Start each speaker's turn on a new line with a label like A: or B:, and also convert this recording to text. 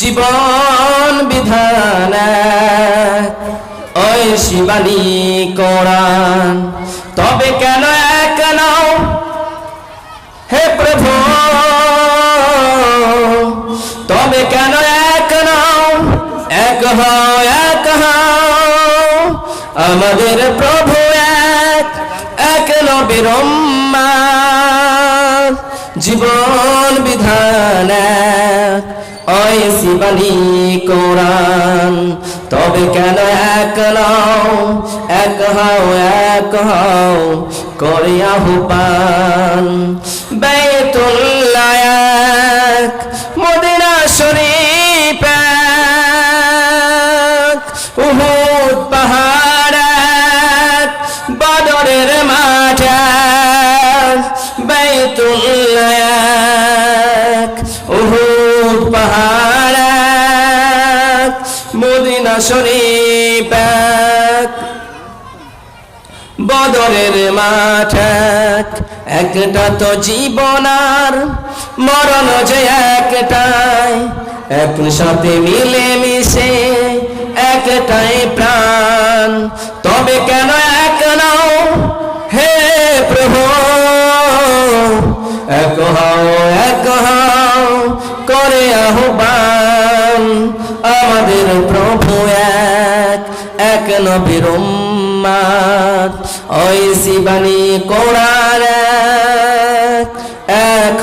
A: জীবন বিধান ওই শিবানী কোরআন। তবে কেন এক নাও? হে প্রভু, তবে কেন এক নাও? এক হও এক হও, আমাদের প্রভু এক এক নবীর জীবন বিধান ওই শিবালি কোরআন। তবে কেন এক নাও এক হও এক হও করিয়া আহ্বান পাহাড়, মদিনা শরীফ। বদরের মাঠ একটা তো জীবন আর মরণ যে একটাই। এক সাথে মিলে মিশে একটাই প্রাণ। তবে কেন এক নাও হে প্রভু? এক হও আহ্বান আমাদের প্রভু এক এক নবীর উম্মাত ওই শিবানী কোরআন এক